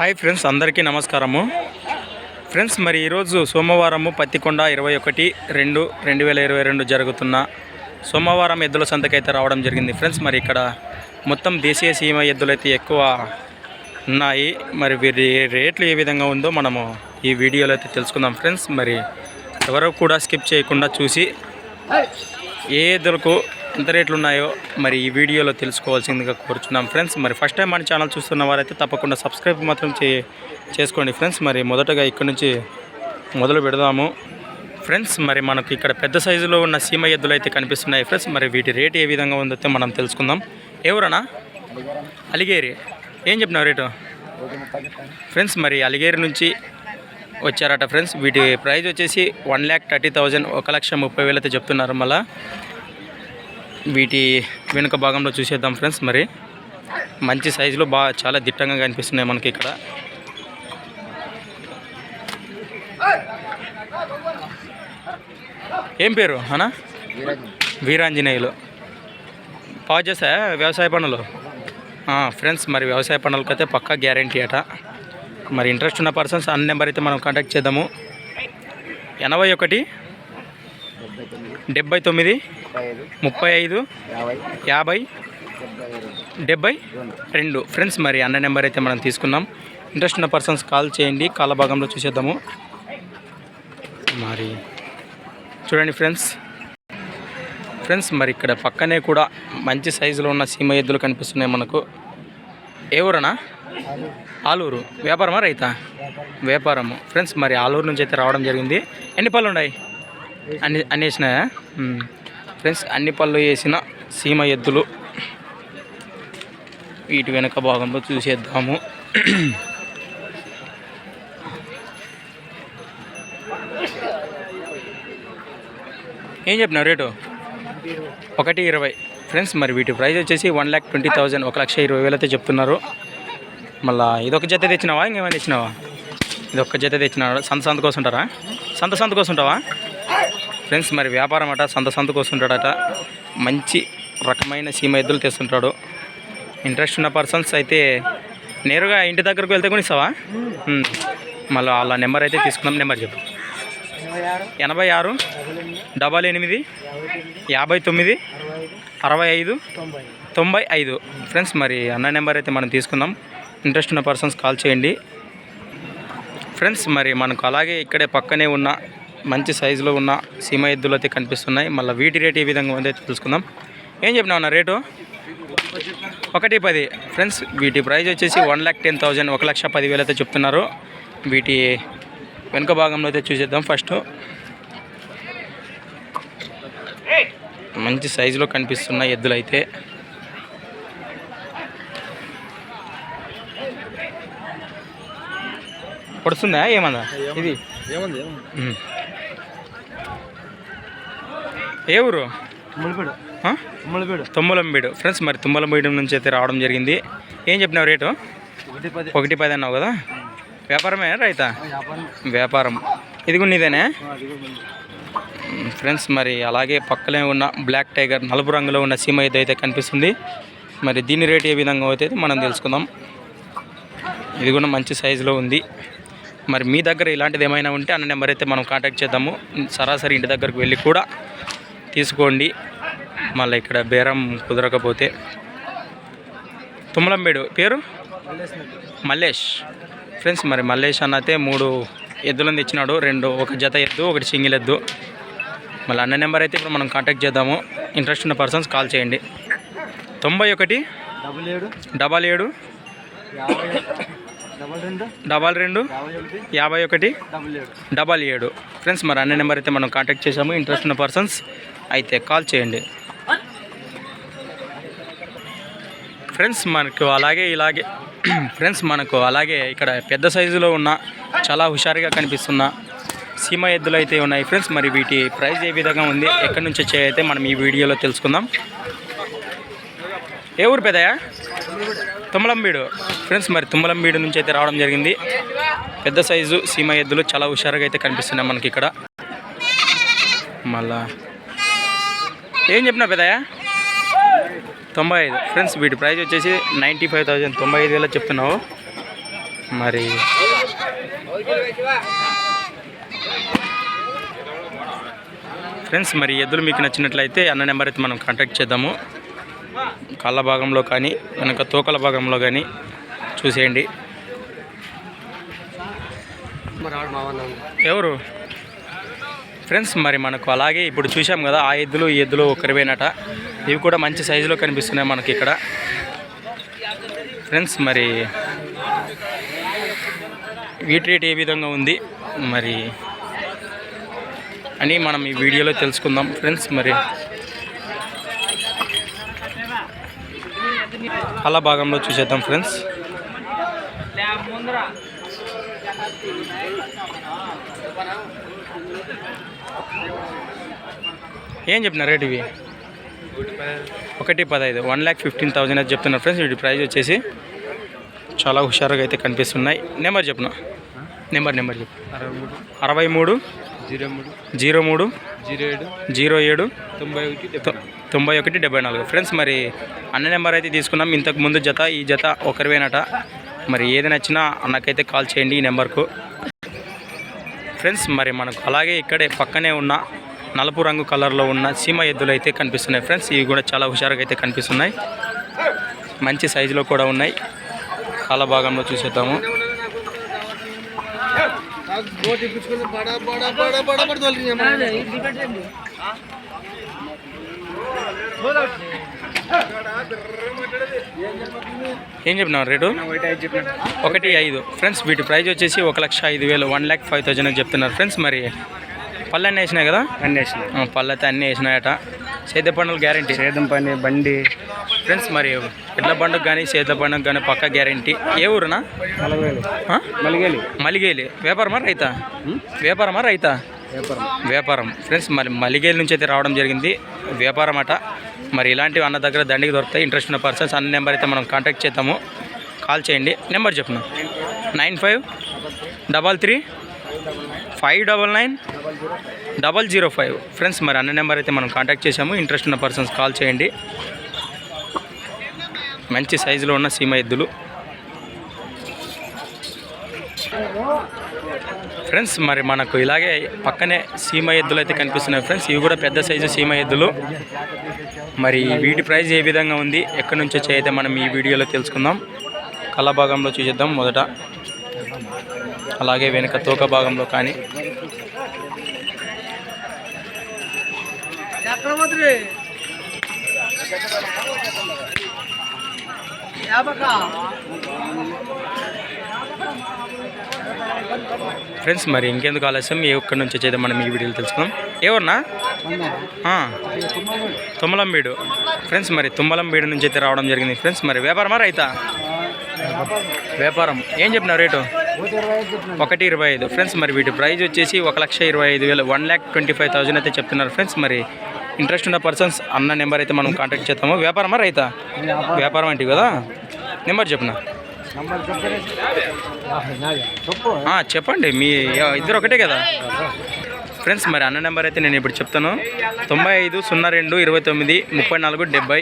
Hi friends అందరికీ నమస్కారము. Friends మరి ఈరోజు సోమవారము పత్తికొండ ఇరవై ఒకటి రెండు రెండు వేల ఇరవై రెండు జరుగుతున్న సోమవారం ఎద్దుల సంతకైతే రావడం జరిగింది. ఫ్రెండ్స్ మరి ఇక్కడ మొత్తం దేశీయ సీమ ఎద్దులు అయితే ఎక్కువ ఉన్నాయి. మరి వీరి రేట్లు ఏ విధంగా ఉందో మనము ఈ వీడియోలో అయితే తెలుసుకుందాం ఫ్రెండ్స్. మరి ఎవరు కూడా స్కిప్ చేయకుండా చూసి ఏ ఎద్దులకు ఎంత రేట్లు ఉన్నాయో మరి ఈ వీడియోలో తెలుసుకోవాల్సిందిగా కోరుచున్నాం. ఫ్రెండ్స్ మరి ఫస్ట్ టైం మన ఛానల్ చూస్తున్న వారైతే తప్పకుండా సబ్స్క్రైబ్ మాత్రం చే చేసుకోండి. ఫ్రెండ్స్ మరి మొదటగా ఇక్కడ నుంచి మొదలు పెడదాము. ఫ్రెండ్స్ మరి మనకు ఇక్కడ పెద్ద సైజులో ఉన్న సీమ ఎద్దులు అయితే కనిపిస్తున్నాయి. ఫ్రెండ్స్ మరి వీటి రేట్ ఏ విధంగా ఉందో మనం తెలుసుకుందాం. ఎవరన్నా? అలిగేరి. ఏం చెప్పినావు రేటు? ఫ్రెండ్స్ మరి అలిగేరి నుంచి వచ్చారట. ఫ్రెండ్స్ వీటి ప్రైస్ వచ్చేసి వన్ ల్యాక్ థర్టీ థౌజండ్ ఒక లక్ష ముప్పై వేలు అయితే చెప్తున్నారు మళ్ళీ. వీటి వెనుక భాగంలో చూసేద్దాం ఫ్రెండ్స్. మరి మంచి సైజులో బాగా చాలా దిట్టంగా కనిపిస్తున్నాయి మనకి ఇక్కడ. ఏం పేరు అనా వీరాంజనేయులు. బాగా చేసా వ్యవసాయ పనులు? ఫ్రెండ్స్ మరి వ్యవసాయ పనులకి అయితే పక్కా గ్యారంటీ అట. మరి ఇంట్రెస్ట్ ఉన్న పర్సన్స్ అన్ని నెంబర్ అయితే మనం కాంటాక్ట్ చేద్దాము. ఎనభై ఒకటి డెబ్బై తొమ్మిది ముప్పై ఐదు యాభై డెబ్బై రెండు. ఫ్రెండ్స్ మరి అన్న నెంబర్ అయితే మనం తీసుకున్నాం ఇంట్రెస్ట్ ఉన్న పర్సన్స్ కాల్ చేయండి. కాల భాగంలో చూసేద్దాము. మరి చూడండి ఫ్రెండ్స్ ఫ్రెండ్స్ మరి ఇక్కడ పక్కనే కూడా మంచి సైజులో ఉన్న సీమ ఎద్దులు కనిపిస్తున్నాయి మనకు. ఏ ఊరనా? ఆలూరు. వ్యాపారమా రైతా? వ్యాపారము. ఫ్రెండ్స్ మరి ఆలూరు నుంచి అయితే రావడం జరిగింది. ఎన్ని పళ్ళు ఉన్నాయి? అన్ని అన్ని వేసినాయా ఫ్రెండ్స్ అన్ని పళ్ళు వేసిన సీమ ఎద్దులు. వీటి వెనక భాగంలో చూసేద్దాము. ఏం చెప్పినావు రేటు? ఒకటి ఇరవై. ఫ్రెండ్స్ మరి వీటి ప్రైస్ వచ్చేసి వన్ ల్యాక్ ట్వంటీ థౌజండ్ ఒక లక్ష ఇరవై వేలు అయితే చెప్తున్నారు. మళ్ళీ ఇదొక జత తెచ్చినావా? ఇంకేమైనా తెచ్చినావా? ఇదొక జత తెచ్చినావా? సంత సంత కోసం ఉంటారా సంత సంత కోసం ఉంటావా ఫ్రెండ్స్ మరి వ్యాపారం అట సంత సంత కోసం మంచి రకమైన సీమ ఎద్దులు తెస్తుంటాడు. ఇంట్రెస్ట్ ఉన్న పర్సన్స్ అయితే నేరుగా ఇంటి దగ్గరకు వెళ్తే కూడా ఇస్తావా? మళ్ళీ వాళ్ళ నెంబర్ అయితే తీసుకున్నాం నెంబర్ చెప్పు. ఎనభై ఆరు డబల్ ఎనిమిది యాభై తొమ్మిది అరవై ఐదు తొంభై ఐదు. ఫ్రెండ్స్ మరి అన్న నెంబర్ అయితే మనం తీసుకుందాం. ఇంట్రెస్ట్ ఉన్న పర్సన్స్ కాల్ చేయండి. ఫ్రెండ్స్ మరి మనకు అలాగే ఇక్కడే పక్కనే ఉన్న మంచి సైజులో ఉన్న సీమ ఎద్దులు అయితే కనిపిస్తున్నాయి. మళ్ళీ వీటి రేట్ ఏ విధంగా ఉందో అయితే తెలుసుకుందాం. ఏం చెప్పినావు అన్న రేటు? ఒకటి పది. ఫ్రెండ్స్ వీటి ప్రైస్ వచ్చేసి వన్ ల్యాక్ టెన్ థౌజండ్ ఒక లక్ష పదివేలు అయితే చెప్తున్నారు. వీటి వెనుక భాగంలో అయితే చూసేద్దాం ఫస్ట్. మంచి సైజులో కనిపిస్తున్న ఎద్దులు అయితే. పొడుస్తుందా? ఏమన్నా ఇది? ఏముంది. ఏ ఊరు? తుమ్మలపేడు? తుమ్మలపేడు తుమ్మలంబీడు ఫ్రెండ్స్ మరి తుమ్మలంబీడు నుంచి అయితే రావడం జరిగింది. ఏం చెప్పినావు రేటు? ఒకటి పది. ఒకటి పది అన్నావు కదా? వ్యాపారమే రైతా? వ్యాపారం. ఇది కూడా నీదేనే. ఫ్రెండ్స్ మరి అలాగే పక్కనే ఉన్న బ్లాక్ టైగర్ నలుపు రంగులో ఉన్న సీమ ఇది అయితే కనిపిస్తుంది. మరి దీని రేట్ ఏ విధంగా అవుతుంది మనం తెలుసుకుందాం. ఇది కూడా మంచి సైజులో ఉంది. మరి మీ దగ్గర ఇలాంటిది ఏమైనా ఉంటే అన్న నెంబర్ అయితే మనం కాంటాక్ట్ చేద్దాము. సరాసరి ఇంటి దగ్గరకు వెళ్ళి కూడా తీసుకోండి. మళ్ళీ ఇక్కడ బేరం కుదరకపోతే. తుమ్మలంబేడు పేరు? మల్లేష్. ఫ్రెండ్స్ మరి మల్లేష్ అన్నతే మూడు ఎద్దులను తెచ్చినాడు. రెండు ఒక జత ఎద్దు ఒకటి సింగిల్ ఎద్దు. మళ్ళీ అన్న నెంబర్ అయితే ఇప్పుడు మనం కాంటాక్ట్ చేద్దాము. ఇంట్రెస్ట్ ఉన్న పర్సన్స్ కాల్ చేయండి. తొంభై ఒకటి డబుల్ ఏడు. డబల్ రెండు. యాభై ఒకటి. డబుల్ ఏడు. ఫ్రెండ్స్ మరి అన్న నెంబర్ అయితే మనం కాంటాక్ట్ చేసాము ఇంట్రెస్ట్ ఉన్న పర్సన్స్ అయితే కాల్ చేయండి. ఫ్రెండ్స్ మనకు అలాగే ఇలాగే ఫ్రెండ్స్ మనకు అలాగే ఇక్కడ పెద్ద సైజులో ఉన్న చాలా హుషారుగా కనిపిస్తున్న సీమ ఎద్దులు అయితే ఉన్నాయి. ఫ్రెండ్స్ మరి వీటి ప్రైస్ ఏ విధంగా ఉంది ఎక్కడి నుంచి వచ్చాయి అయితే మనం ఈ వీడియోలో తెలుసుకుందాం. ఏ ఊరు పెద్దయా తుమ్మలంబీడు. ఫ్రెండ్స్ మరి తుమ్మలంబీడు నుంచి అయితే రావడం జరిగింది. పెద్ద సైజు సీమ ఎద్దులు చాలా హుషారుగా అయితే కనిపిస్తున్నాయి మనకి ఇక్కడ. మళ్ళా. ఏం చెప్పినా పెద్దయా తొంభై ఐదు. ఫ్రెండ్స్ వీటి ప్రైస్ వచ్చేసి నైంటీ ఫైవ్ థౌజండ్. తొంభై ఐదు వేల చెప్తున్నావు. మరి. ఫ్రెండ్స్ మరి ఎద్దులు మీకు నచ్చినట్లయితే అన్న నెంబర్ అయితే మనం కాంటాక్ట్ చేద్దాము. కాళ్ళ భాగంలో కానీ వెనక తోకల భాగంలో కానీ చూసేయండి. ఎవరు? ఫ్రెండ్స్ మరి మనకు అలాగే ఇప్పుడు చూసాం కదా ఆ ఎద్దులు ఈ ఎద్దులు ఒకరివేనట. ఇవి కూడా మంచి సైజులో కనిపిస్తున్నాయి మనకి ఇక్కడ. ఫ్రెండ్స్ మరి వీటి రేట్ ఏ విధంగా ఉంది? మరి అని మనం ఈ వీడియోలో తెలుసుకుందాం. ఫ్రెండ్స్ మరి అలా భాగంలో చూసేద్దాం ఫ్రెండ్స్ ఏం చెప్పినారు రేట్ ఇవి? ఒకటి పదహైదు వన్ ల్యాక్ ఫిఫ్టీన్ థౌజండ్ అయితే చెప్తున్నారు ఫ్రెండ్స్ వీటి ప్రైస్ వచ్చేసి చాలా హుషారుగా అయితే కనిపిస్తున్నాయి. నెంబర్ చెప్పిన? నెంబర్ నెంబర్ చెప్పు. అరవై మూడు జీరో మూడు జీరో మూడు జీరో ఏడు జీరో ఏడు తొంభై ఒకటి తొంభై ఒకటి డెబ్బై నాలుగు. ఫ్రెండ్స్ మరి అన్న నెంబర్ అయితే తీసుకున్నాం. ఇంతకు ముందు జత ఈ జత ఒకరివేనట. మరి ఏది నచ్చినా అన్నకైతే కాల్ చేయండి ఈ నెంబర్కు. ఫ్రెండ్స్ మరి మనకు అలాగే ఇక్కడే పక్కనే ఉన్న నలుపు రంగు కలర్లో ఉన్న సీమ ఎద్దులు అయితే కనిపిస్తున్నాయి. ఫ్రెండ్స్ ఇవి కూడా చాలా హుషారుగా అయితే కనిపిస్తున్నాయి. మంచి సైజులో కూడా ఉన్నాయి. కాల భాగంలో చూసేద్దాము. ఏం చెప్పినావు రేటు? ఒకటి ఐదు. ఫ్రెండ్స్ వీటి ప్రైస్ వచ్చేసి ఒక లక్ష ఐదు వేలు వన్ ల్యాక్ ఫైవ్ థౌజండ్ అని చెప్తున్నారు. ఫ్రెండ్స్ మరి పళ్ళు అన్నీ వేసినాయి కదా? అన్నీ వేసిన ఆ, పళ్ళు అయితే అన్నీ వేసినాయట. సేద్య పండుగ గ్యారంటీ. సేదం పని బండి ఫ్రెండ్స్ మరి ఎడ్ల పండుగ కానీ సేద్య పండుగ కానీ పక్క గ్యారంటీ. ఏ ఊరునా? మలిగేలి. మలిగేలి. వ్యాపారమా రైతా? వ్యాపారమా రైతా? వ్యాపారం. వ్యాపారం. ఫ్రెండ్స్ మరి మలిగేలి నుంచి అయితే రావడం జరిగింది. వ్యాపారం అట. మరి ఇలాంటివి అన్న దగ్గర దండికి దొరుకుతాయి. ఇంట్రెస్ట్ ఉన్న పర్సన్స్ అన్న నెంబర్ అయితే మనం కాంటాక్ట్ చేద్దాము. కాల్ చేయండి. నెంబర్ చెప్పిన nine five double three five double nine double zero five friends మరి అన్న నెంబర్ అయితే మనం కాంటాక్ట్ చేసాము ఇంట్రెస్ట్ ఉన్న పర్సన్స్ కాల్ చేయండి. మంచి సైజులో ఉన్న సీమ ఎద్దులు. ఫ్రెండ్స్ మరి మనకు ఇలాగే పక్కనే సీమ ఎద్దులు అయితే కనిపిస్తున్నాయి ఫ్రెండ్స్. ఇవి కూడా పెద్ద సైజు సీమ ఎద్దులు. మరి వీటి ప్రైస్ ఏ విధంగా ఉంది ఎక్కడి నుంచి వచ్చి అయితే మనం ఈ వీడియోలో తెలుసుకుందాం. కళ్ళ భాగంలో చూసేద్దాం మొదట. అలాగే వెనుక తోక భాగంలో కానీ. ఫ్రెండ్స్ మరి ఇంకెందుకు ఆలస్యం? ఏ ఒక్కడి నుంచి వచ్చేది మనం ఈ వీడియోలు తెలుసుకుందాం. ఎవరన్నా? తుమ్మలంబీడు. ఫ్రెండ్స్ మరి తుమ్మలంబీడు నుంచి అయితే రావడం జరిగింది. ఫ్రెండ్స్ మరి వ్యాపారమా రైతా? వ్యాపారం. ఏం చెప్పినావు రేటు? ఒకటి ఇరవై ఐదు. ఫ్రెండ్స్ మరి వీటి ప్రైజ్ వచ్చేసి ఒక లక్ష ఇరవై ఐదు వేలు. One lakh twenty five thousand అయితే చెప్తున్నారు. ఫ్రెండ్స్ మరి ఇంట్రెస్ట్ ఉన్న పర్సన్స్ అన్న నెంబర్ అయితే మనం కాంటాక్ట్ చేస్తాము వ్యాపారమా రైతా? వ్యాపారం. అంటే కదా? నెంబర్ చెప్పిన? చెప్పండి. మీ ఇద్దరు ఒకటే కదా? ఫ్రెండ్స్ మరి అన్న నెంబర్ అయితే నేను ఇప్పుడు చెప్తాను. తొంభై ఐదు సున్నా రెండు ఇరవై తొమ్మిది ముప్పై నాలుగు డెబ్బై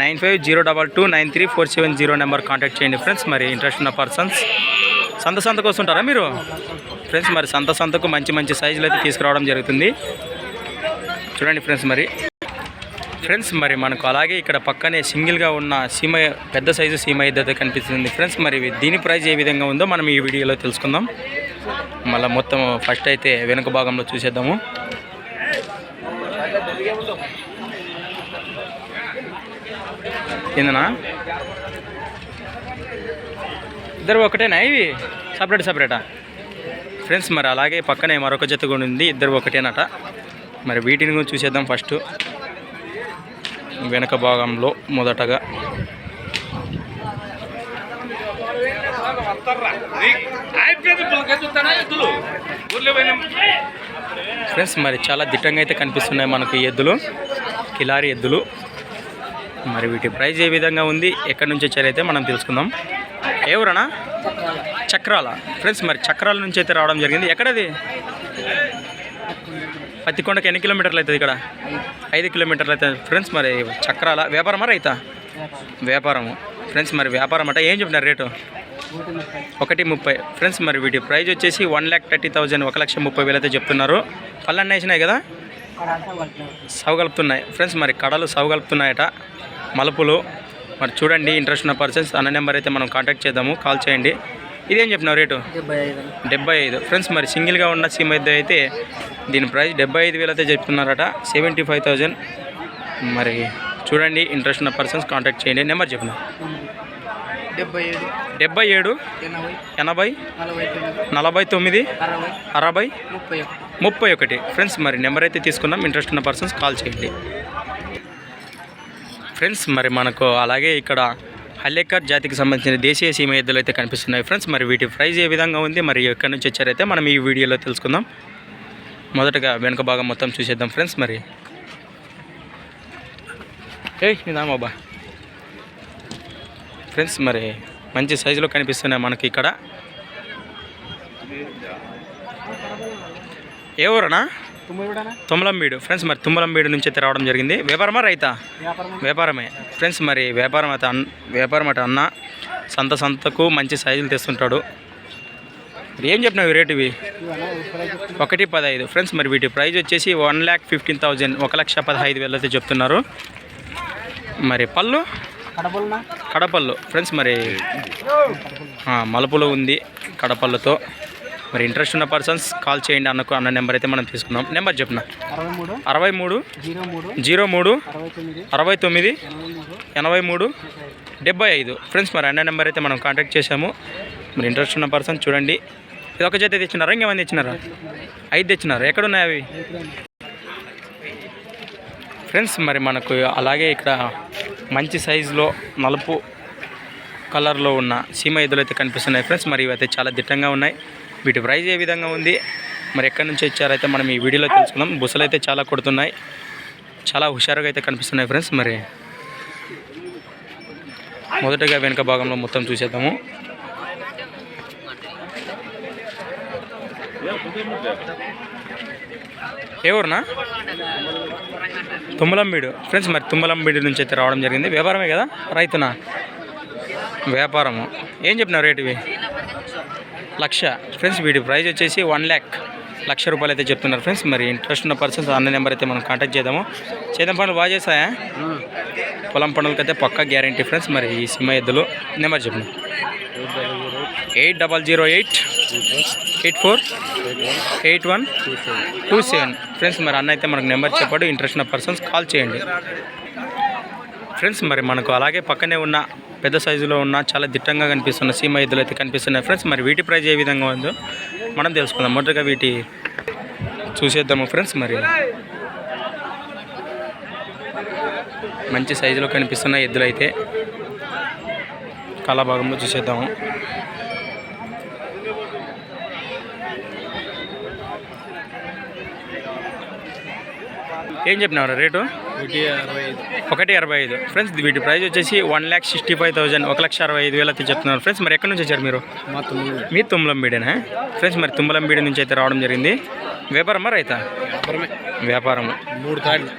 nine five zero double two nine three four seven zero number contact చేయండి ఫ్రెండ్స్ మరి ఇంట్రెస్ట్ ఉన్న పర్సన్స్ సంత సంతకు వస్తుంటారా మీరు? ఫ్రెండ్స్ మరి సంత సంతకు మంచి మంచి సైజులు అయితే తీసుకురావడం జరుగుతుంది. చూడండి ఫ్రెండ్స్ మరి. ఫ్రెండ్స్ మరి మనకు అలాగే ఇక్కడ పక్కనే సింగిల్గా ఉన్న సీమ పెద్ద సైజు సీమ అయితే కనిపిస్తుంది. ఫ్రెండ్స్ మరి దీని ప్రైస్ ఏ విధంగా ఉందో మనం ఈ వీడియోలో తెలుసుకుందాం. మళ్ళీ మొత్తం ఫస్ట్ అయితే వెనుక భాగంలో చూసేద్దాము. ఏందనా ఇద్దరు ఒకటేనా ఇవి? సపరేట్ సపరేటా? ఫ్రెండ్స్ మరి అలాగే పక్కనే మరొక జత కూడా ఉంది. ఇద్దరు ఒకటేనట. మరి వీటిని కూడా చూసేద్దాం ఫస్ట్. వెనక భాగంలో మొదటగా ఫ్రెండ్స్ మరి చాలా దిట్టంగా అయితే కనిపిస్తున్నాయి మనకు ఈ ఎద్దులు కిలారి ఎద్దులు. మరి వీటి ప్రైస్ ఏ విధంగా ఉంది ఎక్కడి నుంచి వచ్చారైతే మనం తెలుసుకుందాం. ఎవరన్నా చక్రాల. ఫ్రెండ్స్ మరి చక్రాల నుంచి అయితే రావడం జరిగింది. ఎక్కడది? పత్తికొండకి ఎన్ని కిలోమీటర్లు అవుతుంది ఇక్కడ? ఐదు. కిలోమీటర్లు అయితే ఫ్రెండ్స్ మరి చక్రాల వ్యాపారమా రైతా? వ్యాపారము. ఫ్రెండ్స్ మరి వ్యాపారం అంటే ఏం చెప్పినారు రేటు? ఒకటి ముప్పై. ఫ్రెండ్స్ మరి వీటి ప్రైస్ వచ్చేసి వన్ ల్యాక్ థర్టీ థౌజండ్ ఒక లక్ష ముప్పై వేలు అయితే చెప్తున్నారు. పళ్ళు అన్నీ వేసినాయి కదా? సవ కలుపుతున్నాయి ఫ్రెండ్స్ మరి కడలు సవ కలుపుతున్నాయట మలుపులు. మరి చూడండి ఇంట్రెస్ట్ ఉన్న పర్సన్స్ అన్న నెంబర్ అయితే మనం కాంటాక్ట్ చేద్దాము. కాల్ చేయండి. ఇదేం చెప్పినావు రేటు? డెబ్బై ఐదు. ఫ్రెండ్స్ మరి సింగిల్గా ఉన్న సిమ్ అయితే అయితే దీని ప్రైస్ డెబ్బై ఐదు వేలు అయితే చెప్తున్నారట. సెవెంటీ ఫైవ్ థౌజండ్ మరి చూడండి ఇంట్రెస్ట్ ఉన్న పర్సన్స్ కాంటాక్ట్ చేయండి. నెంబర్ చెప్పిన? డెబ్బై ఏడు. డెబ్బై ఏడు ఎనభై. నలభై తొమ్మిది. అరవై. ముప్పై ఒకటి. ఫ్రెండ్స్ మరి నెంబర్ అయితే తీసుకున్నాం ఇంట్రెస్ట్ ఉన్న పర్సన్స్ కాల్ చేయండి. ఫ్రెండ్స్ మరి మనకు అలాగే ఇక్కడ హల్లేకర్ జాతికి సంబంధించిన దేశీయ సీమ ఎద్దులు అయితే కనిపిస్తున్నాయి ఫ్రెండ్స్. మరి వీటి ప్రైస్ ఏ విధంగా ఉంది మరి ఎక్కడి నుంచి వచ్చారైతే మనం ఈ వీడియోలో తెలుసుకుందాం. మొదటగా వెనుక భాగం మొత్తం చూసేద్దాం ఫ్రెండ్స్ మరి. ఏ నిదామాబా ఫ్రెండ్స్ మరి మంచి సైజులో కనిపిస్తున్నాయి మనకి ఇక్కడ. ఏ ఊరనా? తుమ్మలంబీడు ఫ్రెండ్స్ మరి తుమ్మలంబీడు నుంచి అయితే రావడం జరిగింది. వ్యాపారమా రైతా? వ్యాపారం వ్యాపారమే. ఫ్రెండ్స్ మరి వ్యాపారం అయితే అన్న వ్యాపారం అట అన్న సంత సంతకు మంచి సైజులు తెస్తుంటాడు. ఏం చెప్పినావు రేటు ఇవి? ఒకటి పదహైదు. ఫ్రెండ్స్ మరి వీటి ప్రైస్ వచ్చేసి వన్ ల్యాక్ ఫిఫ్టీన్ థౌజండ్. ఒక లక్ష పదహైదు వేలు అయితే చెప్తున్నారు. మరి పళ్ళు? కడపళ్ళు. ఫ్రెండ్స్ మరి మలుపులో ఉంది కడపళ్ళతో. మరి ఇంట్రెస్ట్ ఉన్న పర్సన్స్ కాల్ చేయండి అన్నకు అన్న నెంబర్ అయితే మనం తీసుకున్నాం నెంబర్ చెప్పిన? అరవై మూడు జీరో మూడు అరవై తొమ్మిది ఎనభై మూడు డెబ్బై ఐదు. ఫ్రెండ్స్ మరి అన్న నెంబర్ అయితే మనం కాంటాక్ట్ చేశాము. మరి ఇంట్రెస్ట్ ఉన్న పర్సన్ చూడండి. ఇది ఒక జత తెచ్చినారా? ఇంకేమైనా తెచ్చినారా? ఐదు తెచ్చినారు? ఎక్కడున్నాయి అవి? ఫ్రెండ్స్ మరి మనకు అలాగే ఇక్కడ మంచి సైజులో నలుపు కలర్లో ఉన్న సీమ ఎద్దులు అయితే కనిపిస్తున్నాయి. ఫ్రెండ్స్ మరి ఇవి అయితే చాలా దిట్టంగా ఉన్నాయి. వీటి ప్రైస్ ఏ విధంగా ఉంది? మరి ఎక్కడి నుంచి వచ్చారైతే మనం ఈ వీడియోలో తెలుసుకుందాం. బుసలు అయితే చాలా కొడుతున్నాయి. చాలా హుషారుగా అయితే కనిపిస్తున్నాయి ఫ్రెండ్స్ మరి మొదటగా వెనుక భాగంలో మొత్తం చూసేద్దాము. ఏ ఊరునా? తుమ్మలంబీడు. ఫ్రెండ్స్ మరి తుమ్మలంబీడు నుంచి అయితే రావడం జరిగింది. వ్యాపారమే కదా? రైతునా? వ్యాపారము. ఏం చెప్పినావు రేటు ఇవి? లక్ష. ఫ్రెండ్స్ వీటి ప్రైస్ వచ్చేసి వన్ ల్యాక్ లక్ష రూపాయలు అయితే చెప్తున్నారు ఫ్రెండ్స్ మరి ఇంట్రెస్ట్ ఉన్న పర్సన్స్ అన్న నెంబర్ అయితే మనం కాంటాక్ట్ చేద్దాము. చేద్దాం పనులు బాగా చేస్తాయా? పొలం పనులకి అయితే పక్కా గ్యారంటీ ఫ్రెండ్స్ మరి ఈ సినిమా ఎద్దులు నెంబర్ చెప్పండి. Eight double zero eight eight four eight one two seven. Friends మరి అన్న అయితే మనకు నెంబర్ చెప్పాడు. ఇంట్రెస్ట్ ఉన్న పర్సన్స్ కాల్ చేయండి. ఫ్రెండ్స్ మరి మనకు అలాగే పక్కనే ఉన్న పెద్ద సైజులో ఉన్న చాలా దిట్టంగా కనిపిస్తున్న సీమ ఎద్దులు అయితే కనిపిస్తున్నాయి ఫ్రెండ్స్. మరి వీటి ప్రైజ్ ఏ విధంగా ఉందో మనం తెలుసుకుందాం. మొదటగా వీటి చూసేద్దాము ఫ్రెండ్స్ మరి. మంచి సైజులో కనిపిస్తున్న ఎద్దులు అయితే కళా చూసేద్దాము. ఏం చెప్పినారు రేటు? ఒకటి అరవై ఐదు. ఫ్రెండ్స్ వీటి ప్రైస్ వచ్చేసి one lakh sixty five thousand ఒక లక్ష అరవై ఐదు వేలు అయితే చెప్తున్నారు. ఫ్రెండ్స్ మరి ఎక్కడి నుంచి వచ్చారు మీరు? మా తుమ్మలంబీడేనా ఫ్రెండ్స్ మరి తుమ్మలంబీడి నుంచి అయితే రావడం జరిగింది. వ్యాపారమా రైతా? వ్యాపారము. మూడు కార్డులు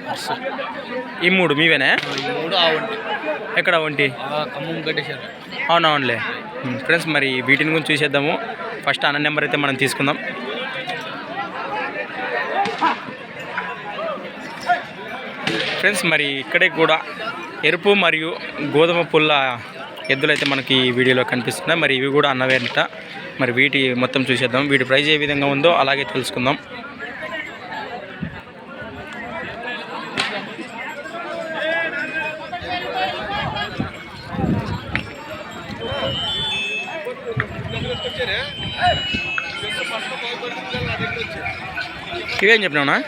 ఈ మూడు మీవేనా? ఎక్కడ ఒంటి? అవునవునులే ఫ్రెండ్స్ మరి వీటిని గురించి చూసేద్దాము. ఫస్ట్ అన్న నెంబర్ అయితే మనం తీసుకుందాం. ఫ్రెండ్స్ మరి ఇక్కడే కూడా ఎరుపు మరియు గోధుమ పుల్ల ఎద్దులైతే మనకి ఈ వీడియోలో కనిపిస్తున్నాయి. మరి ఇవి కూడా అన్నవేనట మరి వీటి మొత్తం చూసేద్దాం. వీటి ప్రైస్ ఏ విధంగా ఉందో అలాగే తెలుసుకుందాం. ఇవేం చెప్పినావునా?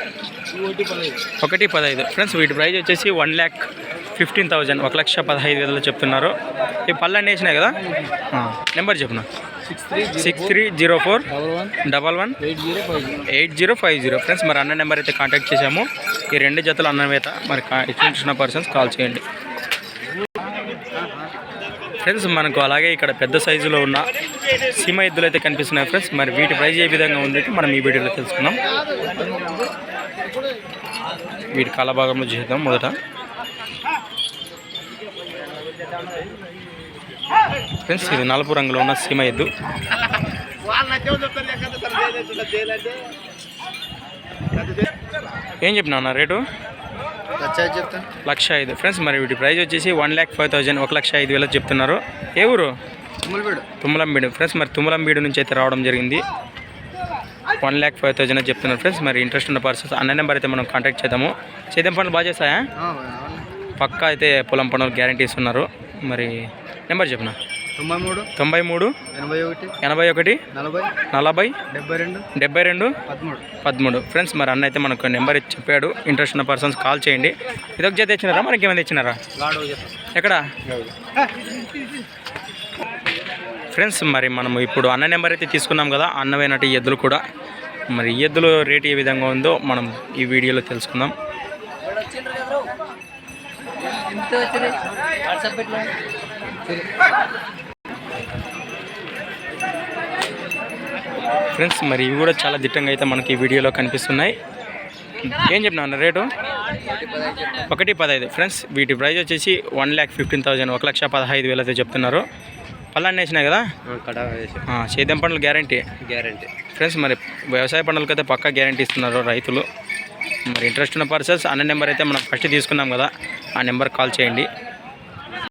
ఒకటి పదహైదు. ఫ్రెండ్స్ వీటి ప్రైజ్ వచ్చేసి వన్ ల్యాక్ ఫిఫ్టీన్ థౌజండ్. ఒక లక్ష పదహైదు వేలు చెప్తున్నారు. ఈ పళ్ళు అన్నీ వేసినాయి కదా? నెంబర్ చెప్పిన six three zero four double one eight zero five zero. Friends మరి అన్న నెంబర్ అయితే కాంటాక్ట్ చేశాము. ఈ రెండు జతలు అన్నవేత. మరి ఇచ్చిన పర్సన్స్ కాల్ చేయండి. ఫ్రెండ్స్ మనకు అలాగే ఇక్కడ పెద్ద సైజులో ఉన్న సీమ ఎద్దులు అయితే కనిపిస్తున్నాయి. ఫ్రెండ్స్ మరి వీటి ప్రైజ్ ఏ విధంగా ఉంది మనం ఈ వీడియోలో తెలుసుకుందాం. వీటి కాల భాగంలో చేద్దాం మొదట. ఫ్రెండ్స్ ఇది నలుపు రంగులో ఉన్న సీమ ఎద్దు. ఏం చెప్పినా అన్న రేటు? లక్ష ఐదు. ఫ్రెండ్స్ మరి వీటి ప్రైస్ వచ్చేసి వన్ ల్యాక్ ఫైవ్ థౌజండ్ ఒక లక్ష ఐదు వేలకు చెప్తున్నారు. ఏ ఊరు? తుమ్మలంబీడు. ఫ్రెండ్స్ మరి తుమ్మలంబీడు నుంచి అయితే రావడం జరిగింది. వన్ ల్యాక్ ఫైవ్ థౌజండ్ అని చెప్తున్నారు ఫ్రెండ్స్ మరి ఇంట్రెస్ట్ ఉన్న పర్సన్స్ అన్న నెంబర్ అయితే మనం కాంటాక్ట్ చేద్దాము. సేద్యం పనులు బాగా చేస్తాయా? పక్కా అయితే పొలం పనులు గ్యారంటీ ఇస్తున్నారు మరి నెంబర్ చెప్పిన? తొంభై మూడు తొంభై మూడు ఎనభై ఒకటి ఎనభై ఒకటి నలభై నలభై డెబ్బై రెండు డెబ్బై రెండు పదమూడు. పదమూడు. ఫ్రెండ్స్ మరి అన్న అయితే మనకు నెంబర్ ఇచ్చి చెప్పాడు. ఇంట్రెస్ట్ ఉన్న పర్సన్స్ కాల్ చేయండి. ఇదొక జత ఇచ్చినారా మనకి ఏమైనా ఇచ్చినారా ఎక్కడ? ఫ్రెండ్స్ మరి మనం ఇప్పుడు అన్న నెంబర్ అయితే తీసుకున్నాం కదా అన్నమైనటి ఈ ఎద్దులు కూడా. మరి ఎద్దులు రేట్ ఏ విధంగా ఉందో మనం ఈ వీడియోలో తెలుసుకుందాం. ఫ్రెండ్స్ మరి ఇవి కూడా చాలా దిట్టంగా అయితే మనకి ఈ వీడియోలో కనిపిస్తున్నాయి. ఏం చెప్పినా అన్న రేటు? ఒకటి పదహైదు. ఫ్రెండ్స్ వీటి ప్రైస్ వచ్చేసి వన్ ల్యాక్ ఫిఫ్టీన్ థౌజండ్ ఒక లక్ష పదహైదు వేలు అయితే చెప్తున్నారు. పళ్ళన్నీ వేసినాయి కదా? కడ సేద్యం పంటలు గ్యారంటీ. గ్యారంటీ. ఫ్రెండ్స్ మరి వ్యవసాయ పంటలకు అయితే పక్కా గ్యారంటీ ఇస్తున్నారు రైతులు. మరి ఇంట్రెస్ట్ ఉన్న పర్సన్స్ అన్న నెంబర్ అయితే మనం ఫస్ట్ తీసుకున్నాం కదా ఆ నెంబర్ కాల్ చేయండి.